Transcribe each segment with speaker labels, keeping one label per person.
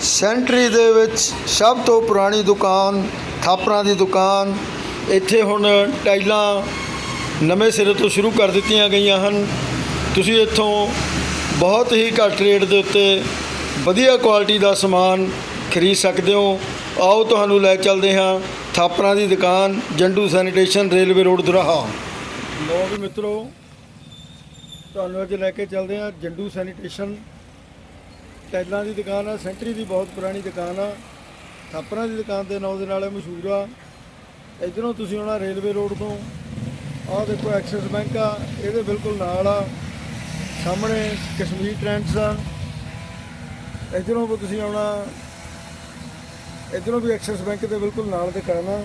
Speaker 1: Sanitary ਦੇ ਵਿੱਚ ਸਭ ਤੋਂ ਪੁਰਾਣੀ ਦੁਕਾਨ, ਥਾਪਰਾਂ ਦੀ ਦੁਕਾਨ, ਇੱਥੇ ਹੁਣ ਟਾਈਲਾਂ ਨਵੇਂ ਸਿਰੇ ਤੋਂ ਸ਼ੁਰੂ ਕਰ ਦਿੱਤੀਆਂ ਗਈਆਂ ਹਨ। ਤੁਸੀਂ ਇੱਥੋਂ ਬਹੁਤ ਹੀ ਘੱਟ ਰੇਟ ਦੇ ਉੱਤੇ ਵਧੀਆ ਕੁਆਲਿਟੀ ਦਾ ਸਮਾਨ ਖਰੀਦ ਸਕਦੇ ਹੋ। ਆਓ ਤੁਹਾਨੂੰ ਲੈ ਚੱਲਦੇ ਹਾਂ ਥਾਪਰਾਂ ਦੀ ਦੁਕਾਨ, Jandu sanitation railway road Doraha. ਲੋ ਵੀ ਮਿੱਤਰੋ, ਤੁਹਾਨੂੰ ਅੱਜ ਲੈ ਕੇ ਚੱਲਦੇ ਹਾਂ ਜੰਡੂ ਸੈਨੀਟੇਸ਼ਨ ਟੈਲਾਂ ਦੀ ਦੁਕਾਨ ਆ, ਸੈਂਟਰੀ ਦੀ ਬਹੁਤ ਪੁਰਾਣੀ ਦੁਕਾਨ ਆ, ਥਾਪਰਾਂ ਦੀ ਦੁਕਾਨ ਦੇ ਨਾਂ ਦੇ ਨਾਲ ਮਸ਼ਹੂਰ ਆ। ਇਧਰੋਂ ਤੁਸੀਂ ਆਉਣਾ ਰੇਲਵੇ ਰੋਡ ਤੋਂ, ਆਹ ਦੇਖੋ ਐਕਸਿਸ ਬੈਂਕ ਆ, ਇਹਦੇ ਬਿਲਕੁਲ ਨਾਲ ਆ, ਸਾਹਮਣੇ ਕਸ਼ਮੀਰ ਟ੍ਰੈਂਡਸ ਆ। ਇਧਰੋਂ ਵੀ ਤੁਸੀਂ ਆਉਣਾ, ਇਧਰੋਂ ਵੀ ਐਕਸਿਸ ਬੈਂਕ ਦੇ ਬਿਲਕੁਲ ਨਾਲ ਦੁਕਾਨ ਕਰਨਾ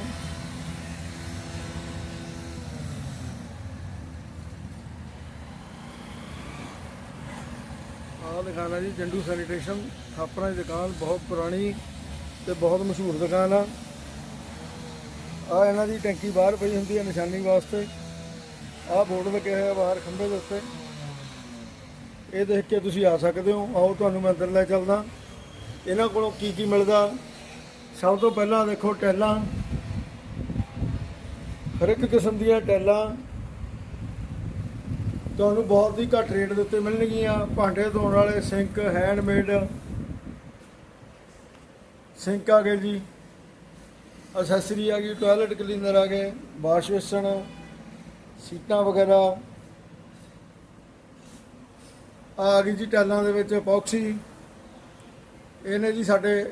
Speaker 1: ਦੁਕਾਨ ਆ ਜੀ, ਜੰਡੂ ਸੈਨੀਟੇਸ਼ਨ, ਥਾਪਰਾਂ ਦੀ ਦੁਕਾਨ, ਬਹੁਤ ਪੁਰਾਣੀ ਤੇ ਬਹੁਤ ਮਸ਼ਹੂਰ ਦੁਕਾਨ ਆ। ਆ ਇਹਨਾਂ ਦੀ ਟੈਂਕੀ ਬਾਹਰ ਪਈ ਹੁੰਦੀ ਹੈ ਨਿਸ਼ਾਨੀ ਵਾਸਤੇ। ਆਹ ਬੋਰਡ ਲੱਗਿਆ ਹੋਇਆ ਬਾਹਰ ਖੰਭੇ ਦੇ ਉੱਤੇ। ਇਹ ਦੇਖ ਕੇ ਤੁਸੀਂ ਆ ਸਕਦੇ ਹੋ। ਆਓ ਤੁਹਾਨੂੰ ਮੈਂ ਅੰਦਰ ਲੈ ਚੱਲਦਾ। ਇਹਨਾਂ ਕੋਲੋਂ ਕੀ ਕੀ ਮਿਲਦਾ? ਸਭ ਤੋਂ ਪਹਿਲਾਂ ਦੇਖੋ ਟੈਲਾਂ। ਹਰ ਇੱਕ ਕਿਸਮ ਦੀਆਂ ਟੈਲਾਂ। ਤੁਹਾਨੂੰ ਬਹੁਤ ਹੀ ਘੱਟ ਰੇਟ ਦੇ ਉੱਤੇ ਮਿਲਣਗੀਆਂ। ਭਾਂਡੇ ਧੋਣ ਵਾਲੇ ਸਿੰਕ ਹੈਂਡਮੇਡ ਸਿੰਕ ਆ ਗਏ ਜੀ। ਅਸੈਸਰੀ ਆ ਗਈ ਟਾਇਲਟ ਕਲੀਨਰ ਆ ਗਏ ਵਾਸ਼ ਬੇਸਨ ਸੀਟਾਂ ਵਗੈਰਾ। ਆ ਗਈ ਜੀ ਟੈਲਾਂ ਦੇ ਵਿੱਚ ਐਪੌਕਸੀ ਇਹਨੇ ਜੀ ਸਾਡੇ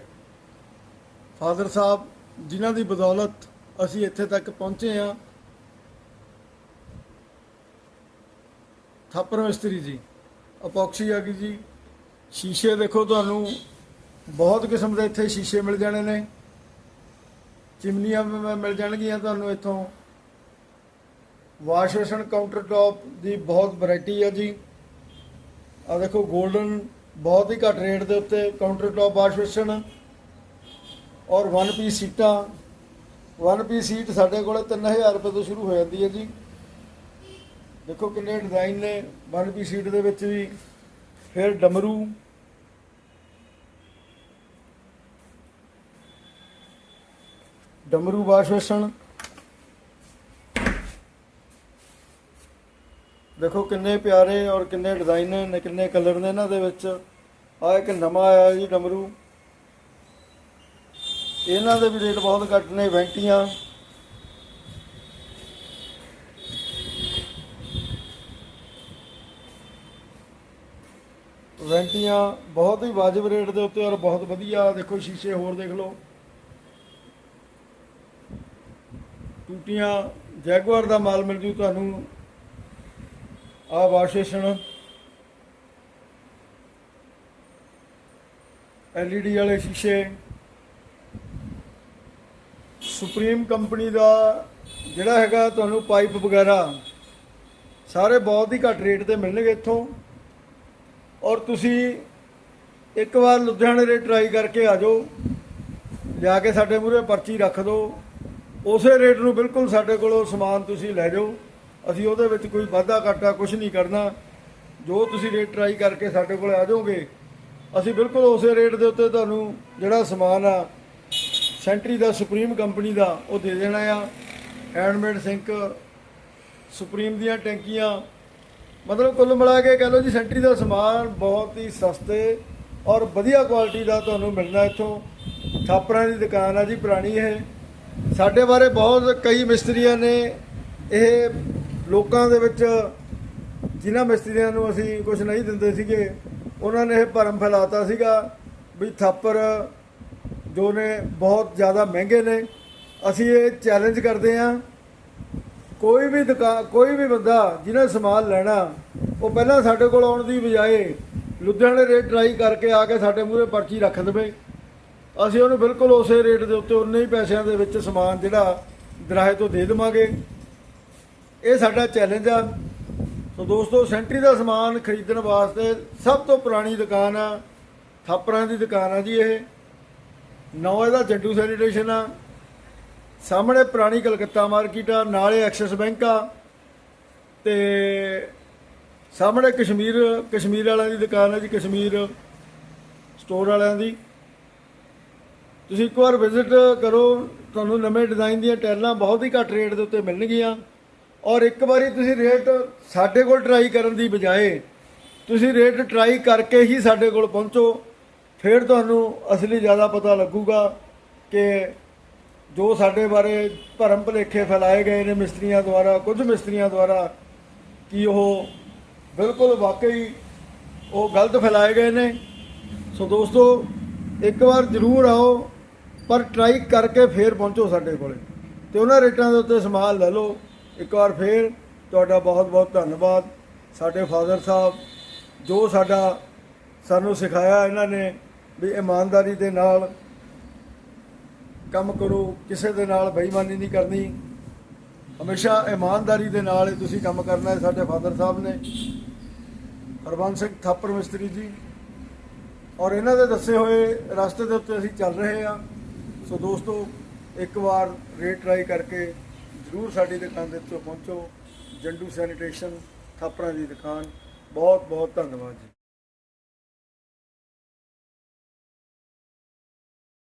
Speaker 1: ਫਾਦਰ ਸਾਹਿਬ, ਜਿਨ੍ਹਾਂ ਦੀ ਬਦੌਲਤ ਅਸੀਂ ਇੱਥੇ ਤੱਕ ਪਹੁੰਚੇ ਆ ਥਾਪਰ ਮਿਸਤਰੀ ਜੀ, ਅਪੋਕਸੀ ਆ ਗਈ ਜੀ। ਸ਼ੀਸ਼ੇ ਦੇਖੋ ਤੁਹਾਨੂੰ, ਬਹੁਤ ਕਿਸਮ ਦੇ ਇੱਥੇ ਸ਼ੀਸ਼ੇ ਮਿਲ ਜਾਣੇ ਨੇ। ਚਿਮਨੀਆਂ ਮਿਲ ਜਾਣਗੀਆਂ ਤੁਹਾਨੂੰ ਇੱਥੋਂ। ਵਾਸ਼ ਬੇਸਨ ਕਾਊਂਟਰ ਟਾਪ ਦੀ ਬਹੁਤ ਵੈਰਾਈਟੀ ਹੈ ਜੀ। ਆ ਦੇਖੋ 골ਡਨ ਬਹੁਤ ਹੀ ਘੱਟ ਰੇਟ ਦੇ ਉੱਤੇ ਕਾਊਂਟਰ ਟਾਪ ਵਾਸ਼ ਬੇਸਨ। ਔਰ 1 ਪੀਸ ਸੀਟਾਂ। 1 ਪੀਸ ਸੀਟ ਸਾਡੇ ਕੋਲ 3000 ਰੁਪਏ ਤੋਂ ਸ਼ੁਰੂ ਹੋ ਜਾਂਦੀ ਹੈ ਜੀ। ਦੇਖੋ ਕਿੰਨੇ ਡਿਜ਼ਾਈਨ ਨੇ 1 ਪੀਸ ਸੀਟ ਦੇ ਵਿੱਚ ਵੀ, ਫਿਰ ਡਮਰੂ। ਡਮਰੂ ਵਾਸ਼ ਬੇਸਨ। ਦੇਖੋ ਕਿੰਨੇ ਪਿਆਰੇ ਔਰ ਕਿੰਨੇ ਡਿਜ਼ਾਈਨ ਨੇ, ਕਿੰਨੇ ਕਲਰ ਨੇ ਇਹਨਾਂ ਦੇ ਵਿੱਚ। ਆ ਇੱਕ ਨਵਾਂ ਆਇਆ ਜੀ ਡਮਰੂ। ਇਹਨਾਂ ਦੇ ਵੀ ਰੇਟ ਬਹੁਤ ਘੱਟ ਨੇ, ਵੈਂਟੀਆਂ। ਵੈਂਟੀਆਂ ਬਹੁਤ ਹੀ ਵਾਜਬ ਰੇਟ ਦੇ ਉੱਤੇ ਔਰ ਬਹੁਤ ਵਧੀਆ, ਦੇਖੋ ਸ਼ੀਸ਼ੇ ਹੋਰ ਦੇਖ ਲਓ। ਟੂਟੀਆਂ ਜੈਗਵਾਰ ਦਾ ਮਾਲ ਮਿਲ ਜੂ ਤੁਹਾਨੂੰ। ਆ ਵਾਸ਼ੇਸ਼ਨ ਐਲਈਡੀ ਵਾਲੇ ਸ਼ੀਸ਼ੇ। ਸੁਪਰੀਮ ਕੰਪਨੀ ਦਾ ਜਿਹੜਾ ਹੈਗਾ ਤੁਹਾਨੂੰ ਪਾਈਪ ਵਗੈਰਾ, ਸਾਰੇ ਬਹੁਤ ਹੀ ਘੱਟ ਰੇਟ ਤੇ ਮਿਲਣਗੇ ਇੱਥੋਂ। ਔਰ ਤੁਸੀਂ ਇੱਕ ਵਾਰ ਲੁਧਿਆਣੇ ਦੇ ਟਰਾਈ ਕਰਕੇ ਆ ਜਾਓ। ਲਿਆ ਕੇ ਸਾਡੇ ਮੂਹਰੇ ਪਰਚੀ ਰੱਖ ਦਿਓ ਉਸੇ ਰੇਟ ਨੂੰ ਬਿਲਕੁਲ ਸਾਡੇ ਕੋਲੋਂ ਸਮਾਨ ਤੁਸੀਂ ਲੈ ਜਾਓ। ਅਸੀਂ ਉਹਦੇ ਵਿੱਚ ਕੋਈ ਵਾਧਾ ਘਾਟਾ ਕੁਝ ਨਹੀਂ ਕਰਨਾ। ਜੋ ਤੁਸੀਂ ਰੇਟ ਟਰਾਈ ਕਰਕੇ ਸਾਡੇ ਕੋਲ ਆ ਜਾਓਗੇ, ਅਸੀਂ ਬਿਲਕੁਲ ਉਸੇ ਰੇਟ ਦੇ ਉੱਤੇ ਤੁਹਾਨੂੰ ਜਿਹੜਾ ਸਮਾਨ ਆ, ਸੈਂਟਰੀ ਦਾ, ਸੁਪਰੀਮ ਕੰਪਨੀ ਦਾ, ਉਹ ਦੇ ਦੇਣਾ ਆ। ਹੈਂਡਮੇਡ ਸਿੰਕ ਸੁਪਰੀਮ ਦੀਆਂ ਟੈਂਕੀਆਂ ਮਤਲਬ ਕੁੱਲ ਮਿਲਾ ਕੇ ਕਹ ਲਓ ਜੀ ਸੈਂਟਰੀ ਦਾ ਸਮਾਨ ਬਹੁਤ ਹੀ ਸਸਤੇ ਔਰ ਵਧੀਆ ਕੁਆਲਿਟੀ ਦਾ ਤੁਹਾਨੂੰ ਮਿਲਣਾ ਇੱਥੋਂ। ਥਾਪਰਾਂ ਦੀ ਦੁਕਾਨ ਆ ਜੀ, ਪੁਰਾਣੀ ਇਹ। ਸਾਡੇ ਬਾਰੇ ਬਹੁਤ ਕਈ ਮਿਸਤਰੀਆਂ ਨੇ ਇਹ ਲੋਕਾਂ ਦੇ ਵਿੱਚ ਜਿਨ੍ਹਾਂ ਮਿਸਤਰੀਆਂ ਨੂੰ ਅਸੀਂ ਕੁਝ ਨਹੀਂ ਦਿੰਦੇ ਸੀਗੇ, ਉਹਨਾਂ ਨੇ ਇਹ ਭਰਮ ਫੈਲਾਤਾ ਸੀਗਾ ਵੀ ਥਾਪਰ ਜੋ ਨੇ ਬਹੁਤ ਜ਼ਿਆਦਾ ਮਹਿੰਗੇ ਨੇ। ਅਸੀਂ ਇਹ ਚੈਲੰਜ ਕਰਦੇ ਹਾਂ। ਕੋਈ ਵੀ ਦੁਕਾਨ ਕੋਈ ਵੀ ਬੰਦਾ ਜਿਹਨੇ ਸਮਾਨ ਲੈਣਾ, ਉਹ ਪਹਿਲਾਂ ਸਾਡੇ ਕੋਲ ਆਉਣ ਦੀ ਬਜਾਏ ਲੁਧਿਆਣੇ ਰੇਟ ਟਰਾਈ ਕਰਕੇ ਆ ਕੇ ਸਾਡੇ ਮੂਹਰੇ ਪਰਚੀ ਰੱਖ ਦੇਵੇ। ਅਸੀਂ ਉਹਨੂੰ ਬਿਲਕੁਲ ਉਸੇ ਰੇਟ ਦੇ ਉੱਤੇ ਉਨੇ ਹੀ ਪੈਸਿਆਂ ਦੇ ਵਿੱਚ ਸਮਾਨ ਜਿਹੜਾ ਦਰਾਹੇ ਤੋਂ ਦੇ ਦੇਵਾਂਗੇ। ਇਹ ਸਾਡਾ ਚੈਲੰਜ ਆ। ਸੋ ਦੋਸਤੋ, ਸੈਂਟਰੀ ਦਾ ਸਮਾਨ ਖਰੀਦਣ ਵਾਸਤੇ ਸਭ ਤੋਂ ਪੁਰਾਣੀ ਦੁਕਾਨ ਆ, ਥਾਪਰਾਂ ਦੀ ਦੁਕਾਨ ਆ ਜੀ ਇਹ। ਨੌ ਇਹਦਾ ਜੱਡੂ ਸੈਨੀਟੇਸ਼ਨ ਆ। ਸਾਹਮਣੇ ਪੁਰਾਣੀ ਕਲਕੱਤਾ ਮਾਰਕੀਟ ਆ, ਨਾਲੇ ਐਕਸਿਸ ਬੈਂਕ ਆ ਤੇ ਸਾਹਮਣੇ ਕਸ਼ਮੀਰ ਕਸ਼ਮੀਰ ਵਾਲਿਆਂ ਦੀ ਦੁਕਾਨ ਹੈ ਜੀ, ਕਸ਼ਮੀਰ ਸਟੋਰ ਵਾਲਿਆਂ ਦੀ। ਤੁਸੀਂ ਇੱਕ ਵਾਰ ਵਿਜ਼ਿਟ ਕਰੋ, ਤੁਹਾਨੂੰ ਨਵੇਂ ਡਿਜ਼ਾਈਨ ਦੀਆਂ ਟੈਲਾਂ ਬਹੁਤ ਹੀ ਘੱਟ ਰੇਟ ਦੇ ਉੱਤੇ ਮਿਲਣਗੀਆਂ ਔਰ ਇੱਕ ਵਾਰੀ ਤੁਸੀਂ ਰੇਟ ਸਾਡੇ ਕੋਲ ਟਰਾਈ ਕਰਨ ਦੀ ਬਜਾਏ ਤੁਸੀਂ ਰੇਟ ਟਰਾਈ ਕਰਕੇ ਹੀ ਸਾਡੇ ਕੋਲ ਪਹੁੰਚੋ, ਫਿਰ ਤੁਹਾਨੂੰ ਅਸਲੀ ਜ਼ਿਆਦਾ ਪਤਾ ਲੱਗੂਗਾ ਕਿ ਜੋ ਸਾਡੇ ਬਾਰੇ ਭਰਮ ਭੁਲੇਖੇ ਫੈਲਾਏ ਗਏ ਨੇ ਮਿਸਤਰੀਆਂ ਦੁਆਰਾ, ਕੁਝ ਮਿਸਤਰੀਆਂ ਦੁਆਰਾ, ਕਿ ਉਹ ਬਿਲਕੁਲ ਵਾਕਈ ਉਹ ਗਲਤ ਫੈਲਾਏ ਗਏ ਨੇ। ਸੋ ਦੋਸਤੋ, ਇੱਕ ਵਾਰ ਜ਼ਰੂਰ ਆਓ, ਪਰ ਟਰਾਈ ਕਰਕੇ ਫੇਰ ਪਹੁੰਚੋ ਸਾਡੇ ਕੋਲੇ। ਤੇ ਉਹਨਾਂ ਰੇਟਾਂ ਦੇ ਉੱਤੇ ਸਮਾਨ ਲੈ ਲਓ। ਇੱਕ ਵਾਰ ਫੇਰ ਤੁਹਾਡਾ ਬਹੁਤ ਬਹੁਤ ਧੰਨਵਾਦ। ਸਾਡੇ ਫਾਦਰ ਸਾਹਿਬ, ਜੋ ਸਾਡਾ ਸਾਨੂੰ ਸਿਖਾਇਆ ਇਹਨਾਂ ਨੇ ਵੀ ਇਮਾਨਦਾਰੀ ਦੇ ਨਾਲ ਕੰਮ ਕਰੋ, ਕਿਸੇ ਦੇ ਨਾਲ ਬੇਈਮਾਨੀ ਨਹੀਂ ਕਰਨੀ। ਹਮੇਸ਼ਾ ਇਮਾਨਦਾਰੀ ਦੇ ਨਾਲ ਤੁਸੀਂ ਕੰਮ ਕਰਨਾ ਹੈ, ਸਾਡੇ ਫਾਦਰ ਸਾਹਿਬ ਨੇ। ਹਰਬੰਸ ਸਿੰਘ ਥਾਪਰ ਮਿਸਤਰੀ ਜੀ। ਔਰ ਇਹਨਾਂ ਦੇ ਦੱਸੇ ਹੋਏ ਰਸਤੇ ਦੇ ਉੱਤੇ ਅਸੀਂ ਚੱਲ ਰਹੇ ਹਾਂ। ਸੋ ਦੋਸਤੋ, ਇੱਕ ਵਾਰ ਰੇਟ ਟਰਾਈ ਕਰਕੇ ਜ਼ਰੂਰ ਸਾਡੀ ਦੁਕਾਨ ਦੇ ਉੱਤੇ ਪਹੁੰਚੋ। ਜੰਡੂ ਸੈਨੀਟੇਸ਼ਨ ਥਾਪਰਾਂ ਦੀ ਦੁਕਾਨ। ਬਹੁਤ ਬਹੁਤ ਧੰਨਵਾਦ ਜੀ।